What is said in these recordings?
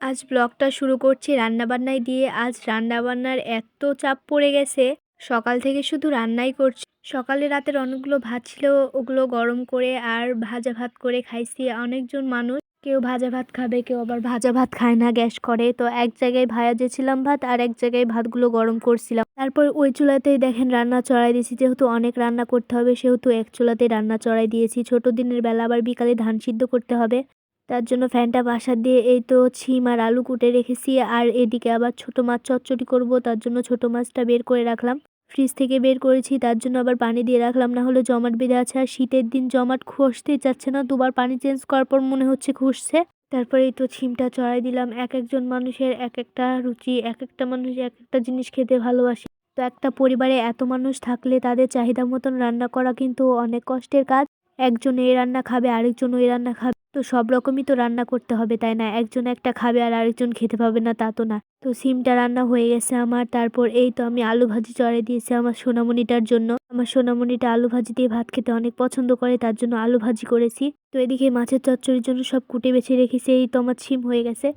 আজ ব্লগটা শুরু করছি রান্নাবান্নায় দিয়ে। আজ রান্নাবান্নার এত চাপ পড়ে গেছে, সকাল থেকে শুধু রান্নাই করছি। সকালে রাতের অনেকগুলো ভাত ছিল, ওগুলো গরম করে আর ভাজা ভাত করে খাইছি। অনেকজন মানুষ, কেউ ভাজা ভাত খাবে, কেউ আবার ভাজা ভাত খায় না, গ্যাস করে। তো এক জায়গায় ভাজেছিলাম ভাত, আর এক জায়গায় ভাতগুলো গরম করছিলাম। তারপর ওই চুলাতেই দেখেন রান্না চড়াই দিয়েছি। যেহেতু অনেক রান্না করতে হবে, সেহেতু এক চুলাতেই রান্না চড়াই দিয়েছি। ছোট দিনের বেলা আবার বিকালে ধান সিদ্ধ করতে হবে। তার জন্য ফ্যানটা বাসা দিয়ে এই তো ছিম আর আলু কুটে রেখেছি আর এদিকে আবার ছোট মাছ চচ্চড়ি করব, তার জন্য ছোট মাছটা বের করে রাখলাম। ফ্রিজ থেকে বের করেছি, তার জন্য আবার পানি দিয়ে রাখলাম, না হলে জমাট বেঁধে আছে আর শীতের দিন জমাট খসতেই যাচ্ছে না, দুবার পানি চেঞ্জ করার পর মনে হচ্ছে খুসছে। তারপরে এই তো ছিমটা চড়াই দিলাম, এক একজন মানুষের এক একটা রুচি, এক একটা মানুষ এক একটা জিনিস খেতে ভালোবাসে। তো একটা পরিবারে এত মানুষ থাকলে তাদের চাহিদা মতন রান্না করা কিন্তু অনেক কষ্টের কাজ। একজন এই রান্না খাবে, আরেকজন ওই রান্না খাবে। তো সব রকমই তো রান্না করতে হবে, তাই না? একজন একটা খাবে আর আরেকজন খেতে পাবে না, তা তো না। তো সিমটা রান্না হয়ে গেছে আমার, তারপর এই তো আমি আলু ভাজি চড়াই দিয়েছি আমার সোনামণিটার জন্য। আমার সোনামণিটা আলু ভাজি দিয়ে ভাত খেতে অনেক পছন্দ করে, তার জন্য আলু ভাজি করেছি। তো এদিকে মাছের চচ্চড়ির জন্য সব কুটে বেছে রেখেছি, এই তো আমার সিম হয়ে গেছে।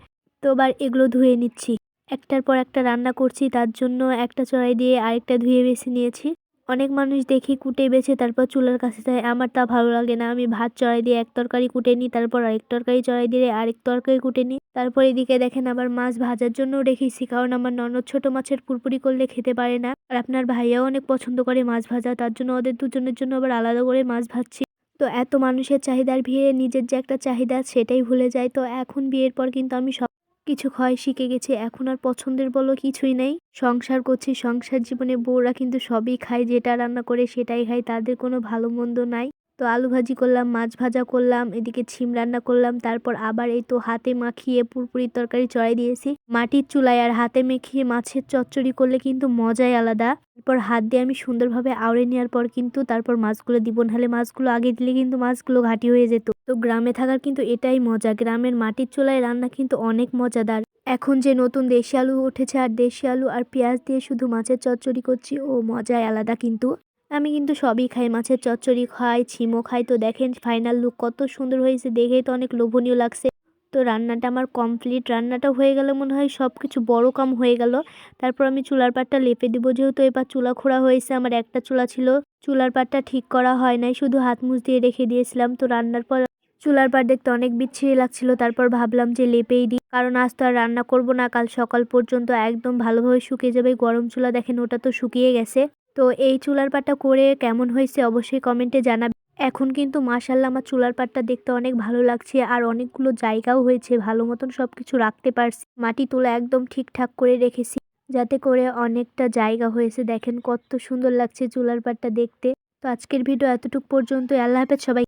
তো এবার এগুলো ধুয়ে নিচ্ছি। একটার পর একটা রান্না করছি, তার জন্য একটা চড়াই দিয়ে আরেকটা ধুয়ে বেছে নিয়েছি। অনেক মানুষ দেখি কুটে বেছে তারপর চুলার কাছে যায়, আমার তা ভালো লাগে না, আমি ভাত চড়াই দিয়ে এক তরকারি কুটে নিই, তারপর আরেক তরকারি চড়াই দিয়ে আরেক তরকারি কুটে নিই। তারপর এদিকে দেখেন আবার মাছ ভাজার জন্য রেখেছি, কারণ আমার ননদ ছোট মাছের পুরপুরি করলে খেতে পারে না। আর আপনার ভাইয়াও অনেক পছন্দ করে মাছ ভাজা, তার জন্য ওদের দুজনের জন্য আবার আলাদা করে মাছ ভাজছি। তো এত মানুষের চাহিদার ভিড়ে নিজের যে একটা চাহিদা সেটাই ভুলে যায় তো এখন বিয়ের পর কিন্তু আমি সব কিছু ক্ষয় শিখে গেছে, এখন আর পছন্দের বলো কিছুই নেই। সংসার করছি, সংসার জীবনে বউরা কিন্তু সবই খায়, যেটা রান্না করে সেটাই খায়, তাদের কোনো ভালো মন্দ নাই। তো আলু ভাজি করলাম, মাছ ভাজা করলাম, এদিকে ছিম রান্না করলাম, তারপর আবার এই তো হাতে মাখিয়ে পুরপুরির তরকারি চড়াই দিয়েছি। মাটির চুলায় আর হাতে মেখিয়ে মাছের চচ্চড়ি করলে কিন্তু মজাই আলাদা। তারপর হাত দিয়ে আমি সুন্দরভাবে আওড়ে নেওয়ার পর কিন্তু তারপর মাছগুলো দিব নাহলে মাছগুলো আগে দিলে কিন্তু মাছগুলো ঘাটি হয়ে যেত। তো গ্রামে থাকার কিন্তু এটাই মজা। গ্রামের মাটির চুলায় রান্না কিন্তু অনেক মজাদার। এখন যে নতুন দেশি আলু উঠেছে আর দেশি আলু আর পেঁয়াজ দিয়ে শুধু মাছের চচ্চড়ি করছি, ও মজাই আলাদা কিন্তু। আমি কিন্তু সবই খাই, মাছের চচ্চড়ি খাই, ছিমো খাই। তো দেখেন ফাইনাল লুক কত সুন্দর হয়েছে, দেখেই তো অনেক লোভনীয় লাগছে। তো রান্নাটা আমার কমপ্লিট রান্নাটা হয়ে গেলে মনে হয় সব কিছু বড় কাম হয়ে গেল। তারপর আমি চুলার পাটটা লেপে দিব, যেহেতু এবার চুলা খোড়া হয়েছে, আমার একটা চুলা ছিল। চুলার পাটটা ঠিক করা হয় নাই, শুধু হাত মুছ দিয়ে রেখে দিয়েছিলাম। তো রান্নার পর চুলার পাট দেখতে অনেক বিচ্ছিরি লাগছিল, তারপর ভাবলাম যে লেপেই দিই। কারণ আজ তো আর রান্না করব না, কাল সকাল পর্যন্ত একদম ভালোভাবে শুকিয়ে যাবে গরম চুলা দেখেন ওটা তো শুকিয়ে গেছে। তো এই চুলার পাটটা করে কেমন হয়েছে অবশ্যই কমেন্টে জানাবে এখন কিন্তু মাশাল্লাহ আমার চুলার পাটটা দেখতে অনেক ভালো লাগছে, আর অনেকগুলো জায়গাও হয়েছে, ভালো মতন সব কিছু রাখতে পারছি। মাটি তোলা একদম ঠিকঠাক করে রেখেছি, যাতে করে অনেকটা জায়গা হয়েছে। দেখেন কত সুন্দর লাগছে চুলার পাটটা দেখতে। তো আজকের ভিডিও এতটুকু পর্যন্ত আল্লাহ হাফেজ সবাই।